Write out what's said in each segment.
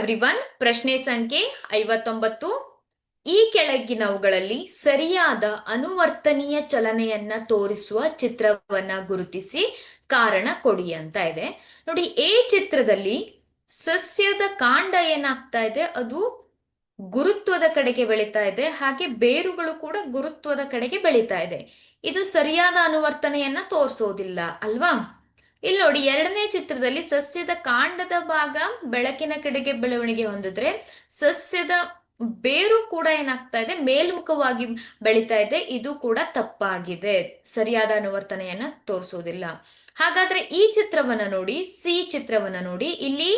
Everyone ಪ್ರಶ್ನೆ ಸಂಖ್ಯೆ ಐವತ್ತೊಂಬತ್ತು. ಈ ಕೆಳಗಿನವುಗಳಲ್ಲಿ ಸರಿಯಾದ ಅನುವರ್ತನೀಯ ಚಲನೆಯನ್ನ ತೋರಿಸುವ ಚಿತ್ರವನ್ನ ಗುರುತಿಸಿ ಕಾರಣ ಕೊಡಿ ಅಂತ ಇದೆ. ನೋಡಿ, ಎ ಚಿತ್ರದಲ್ಲಿ ಸಸ್ಯದ ಕಾಂಡ ಏನಾಗ್ತಾ ಇದೆ? ಅದು ಗುರುತ್ವದ ಕಡೆಗೆ ಬೆಳೀತಾ ಇದೆ. ಹಾಗೆ ಬೇರುಗಳು ಕೂಡ ಗುರುತ್ವದ ಕಡೆಗೆ ಬೆಳೀತಾ ಇದೆ. ಇದು ಸರಿಯಾದ ಅನುವರ್ತನೆಯನ್ನ ತೋರಿಸೋದಿಲ್ಲ, ಅಲ್ವಾ? ಇಲ್ಲಿ ನೋಡಿ, ಎರಡನೇ ಚಿತ್ರದಲ್ಲಿ ಸಸ್ಯದ ಕಾಂಡದ ಭಾಗ ಬೆಳಕಿನ ಕಡೆಗೆ ಬೆಳವಣಿಗೆ ಹೊಂದಿದ್ರೆ ಸಸ್ಯದ ಬೇರು ಕೂಡ ಏನಾಗ್ತಾ ಇದೆ, ಮೇಲ್ಮುಖವಾಗಿ ಬೆಳೀತಾ ಇದೆ, ಇದು ಕೂಡ ತಪ್ಪಾಗಿದೆ. ಸರಿಯಾದ ಅನುವರ್ತನೆಯನ್ನ ತೋರಿಸೋದಿಲ್ಲ. ಹಾಗಾದ್ರೆ ಈ ಚಿತ್ರವನ್ನ ನೋಡಿ, ಸಿ ಚಿತ್ರವನ್ನ ನೋಡಿ, ಇಲ್ಲಿ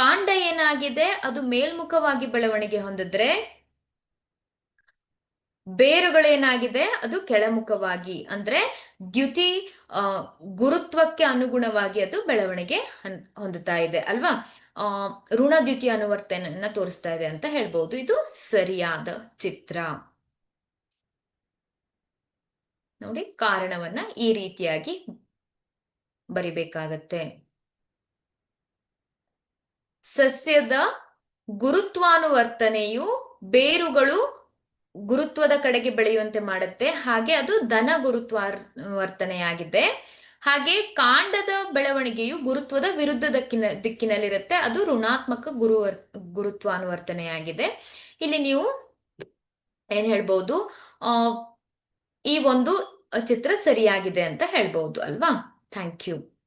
ಕಾಂಡ ಏನಾಗಿದೆ, ಅದು ಮೇಲ್ಮುಖವಾಗಿ ಬೆಳವಣಿಗೆ ಹೊಂದಿದ್ರೆ ಬೇರುಗಳೇನಾಗಿದೆ? ಅದು ಕೆಳಮುಖವಾಗಿ. ಅಂದ್ರೆ ದ್ಯುತಿ ಗುರುತ್ವಕ್ಕೆ ಅನುಗುಣವಾಗಿ ಅದು ಬೆಳವಣಿಗೆ ಹೊಂದುತ್ತಾ ಇದೆ, ಅಲ್ವಾ? ಆ, ಋಣದ್ಯುತಿ ಅನುವರ್ತನೆಯನ್ನ ತೋರಿಸ್ತಾ ಇದೆ ಅಂತ ಹೇಳ್ಬೋದು. ಇದು ಸರಿಯಾದ ಚಿತ್ರ. ನೋಡಿ, ಕಾರಣವನ್ನ ಈ ರೀತಿಯಾಗಿ ಬರಿಬೇಕಾಗತ್ತೆ. ಸಸ್ಯದ ಗುರುತ್ವಾನುವರ್ತನೆಯು ಬೇರುಗಳು ಗುರುತ್ವದ ಕಡೆಗೆ ಬೆಳೆಯುವಂತೆ ಮಾಡುತ್ತೆ. ಹಾಗೆ ಅದು ಧನ ಗುರುತ್ವಾವರ್ತನೆಯಾಗಿದೆ ಹಾಗೆ ಕಾಂಡದ ಬೆಳವಣಿಗೆಯು ಗುರುತ್ವದ ವಿರುದ್ಧ ದಕ್ಕಿನ, ದಿಕ್ಕಿನಲ್ಲಿರುತ್ತೆ. ಅದು ಋಣಾತ್ಮಕ ಗುರುತ್ವ ಗುರುತ್ವಾನುವರ್ತನೆಯಾಗಿದೆ. ಇಲ್ಲಿ ನೀವು ಏನ್ ಹೇಳ್ಬಹುದು ಈ ಒಂದು ಚಿತ್ರ ಸರಿಯಾಗಿದೆ ಅಂತ ಹೇಳ್ಬಹುದು ಅಲ್ವಾ? Thank you.